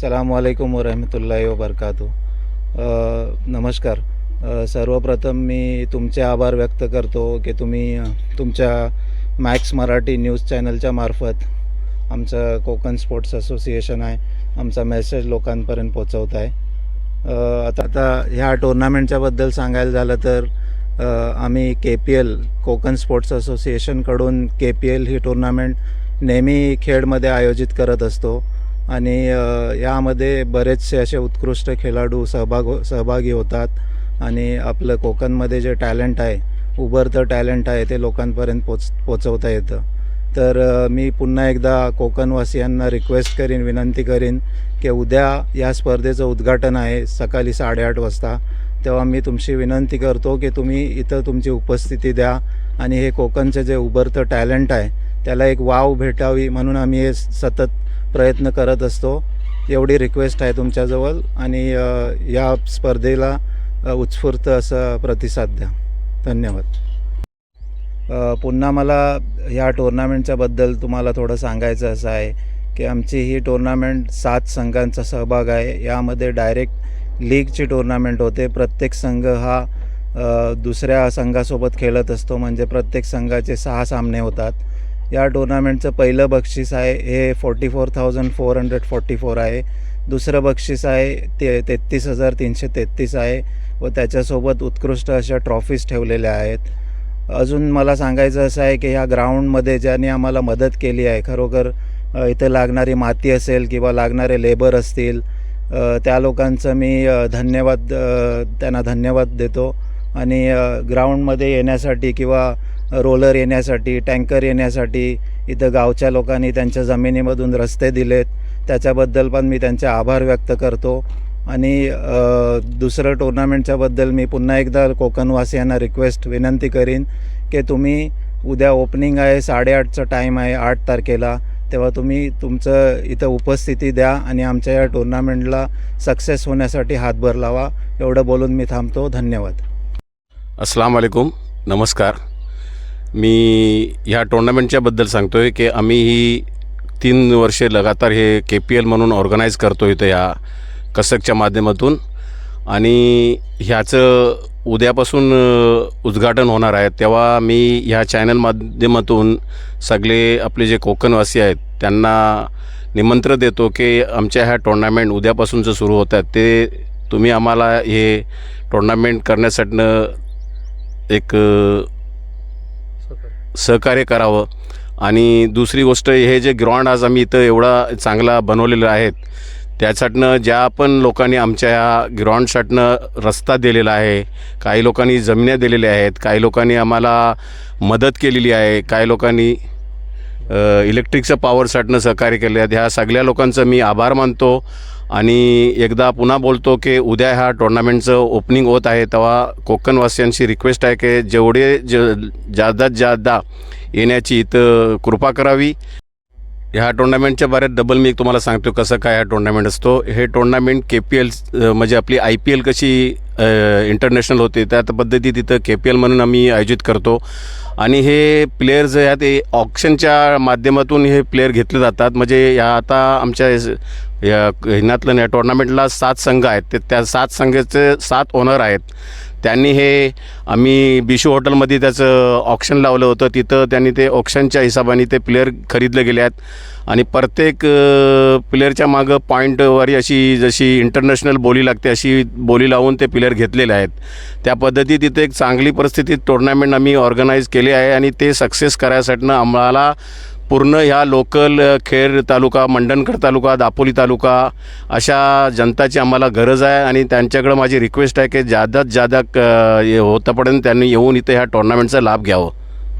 सलामवालेकुम वरहमतुल्लाहि वबरकातू अ, नमस्कार सर्वप्रथम मी तुमचे आभार व्यक्त करतो की तुम्ही तुमच्या मॅक्स मराठी न्यूज चॅनलच्या मार्फत आमचं कोकण स्पोर्ट्स असोसिएशन आहे आमचा मेसेज लोकांपर्यंत पोचवत आहे आता आता ह्या टुर्नामेंटच्याबद्दल सांगायला झालं तर आम्ही K P L Konkan sports असोसिएशनकडून K P L ही टुर्नामेंट नेहमी खेळमध्ये आयोजित करत असतो आणि यामध्ये बरेचसे असे उत्कृष्ट खेळाडू सहभाग सहभागी होतात. आणि आपलं कोकणमध्ये जे टॅलेंट आहे उभरतं टॅलेंट आहे ते लोकांपर्यंत पोच पोचवता येतं. तर मी पुन्हा एकदा कोकणवासियांना रिक्वेस्ट करीन विनंती करीन की उद्या या स्पर्धेचं उद्घाटन आहे सकाळी साडेआठ वाजता. तेव्हा मी तुमची विनंती करतो की तुम्ही इथं तुमची उपस्थिती द्या. आणि हे कोकणचं जे उभरतं टॅलेंट आहे त्याला एक वाव भेटावी म्हणून आम्ही हे सतत प्रयत्न करत असतो. एवढी रिक्वेस्ट आहे तुमच्याजवळ आणि या स्पर्धेला उत्स्फूर्त असं प्रतिसाद द्या. धन्यवाद. पुन्हा मला ह्या टुर्नामेंटच्याबद्दल तुम्हाला थोडं सांगायचं असं आहे की आमची ही टुर्नामेंट सात संघांचा सहभाग आहे. यामध्ये डायरेक्ट लीगची टुर्नामेंट होते. प्रत्येक संघ हा दुसऱ्या संघासोबत खेळत असतो. म्हणजे प्रत्येक संघाचे सहा सामने होतात. या टुर्नामेंटचं पहिलं बक्षीस आहे हे forty four thousand four hundred forty four आहे. दुसरं बक्षीस आहे ते तेहतीस हजार तीनशे तेहतीस आहे व त्याच्यासोबत उत्कृष्ट अशा ट्रॉफीज ठेवलेल्या आहेत. अजून मला सांगायचं असं आहे की ह्या ग्राउंडमध्ये ज्यांनी आम्हाला मदत केली आहे खरोखर इथे लागणारी माती असेल किंवा लागणारे लेबर असतील त्या लोकांचं मी धन्यवाद त्यांना धन्यवाद देतो. आणि ग्राउंडमध्ये येण्यासाठी किंवा रोलर येण्यासाठी टँकर येण्यासाठी इथं गावच्या लोकांनी त्यांच्या जमिनीमधून रस्ते दिलेत. त्याच्याबद्दल पण मी त्यांचे आभार व्यक्त करतो. आणि दुसरं टुर्नामेंटच्याबद्दल मी पुन्हा एकदा कोकणवासियांना रिक्वेस्ट विनंती करीन की तुम्ही उद्या ओपनिंग आहे साडेआठचं टाईम आहे आठ तारखेला. तेव्हा तुम्ही तुमचं इथं उपस्थिती द्या आणि आमच्या या टुर्नामेंटला सक्सेस होण्यासाठी हातभार लावा. एवढं बोलून मी थांबतो. धन्यवाद. अस्सलाम वालेकुम नमस्कार. मी ह्या टोर्नामेंटच्याबद्दल सांगतो आहे की आम्ही ही तीन वर्षे लगातार हे के पी एल म्हणून ऑर्गनाईज करतो इथं या कसकच्या माध्यमातून. आणि ह्याचं उद्यापासून उद्घाटन होणार आहे. तेव्हा मी ह्या चॅनल माध्यमातून सगळे आपले जे कोकणवासी आहेत त्यांना निमंत्रण देतो की आमच्या ह्या टोर्नामेंट उद्यापासून जे सुरू होत आहेत. ते तुम्ही आम्हाला हे टोर्नामेंट करण्यासाठी एक सहकार्य. करावं. आणि दुसरी गोष्ट हे जे ग्राउंड आज आम्ही इथं एवढा चांगला बनवलेला आहेत त्यासाठनं ज्या पण लोकांनी आमच्या ह्या ग्राउंडसाठनं रस्ता दिलेला आहे काही लोकांनी जमिन्या दिलेल्या आहेत काही लोकांनी आम्हाला मदत केलेली आहे काही लोकांनी इलेक्ट्रिकचं पॉवरसाठनं सहकार्य केले आहेत ह्या सगळ्या लोकांचं मी आभार मानतो. आणि एकदा पुन्हा बोलतो की उद्या ह्या टुर्नामेंटचं ओपनिंग होत आहे तेव्हा कोकणवासियांची रिक्वेस्ट आहे की जेवढे ज जादात जादा येण्याची इथं कृपा करावी. ह्या टुर्नामेंटच्या बारेत डबल मी तुम्हाला सांगतो कसं काय हा टुर्नामेंट असतो. हे टुर्नामेंट के पी एल म्हणजे आपली आय पी एल कशी इंटरनॅशनल होते त्या पद्धती तिथं के पी एल म्हणून आम्ही आयोजित करतो. आणि हे प्लेयर्स ह्या आहेत ते ऑप्शनच्या माध्यमातून हे प्लेयर घेतले जातात. म्हणजे या आता आमच्या या हिनातलं या टुर्नामेंटला सात संघ आहेत. ते त्या सात संघाचे सात ओनर आहेत. त्यांनी हे आम्ही बिशू हॉटेलमध्ये त्याचं ऑप्शन लावलं होतं. तिथं त्यांनी ते ऑप्शनच्या हिशोबाने ते प्लेयर खरीदले गेले आहेत. आणि प्रत्येक प्लेअरच्या मागं पॉईंटवारी अशी जशी इंटरनॅशनल बोली लागते अशी बोली लावून ते प्लेयर घेतलेले आहेत. त्या पद्धतीत तिथे एक चांगली परिस्थितीत टुर्नामेंट आम्ही ऑर्गनाईज केली आहे आणि ते सक्सेस करायसाठी आम्हाला पूर्ण ह्या लोकल खेर खेड तालुका मंडणगड तालुका दापोली तालुका अशा जनताची आम्हाला गरज आहे आणि त्यांच्याकडं माझी रिक्वेस्ट आहे की जादात जादा क- होतापर्यंत त्यांनी येऊन इथे ह्या टुर्नामेंटचा लाभ घ्यावं.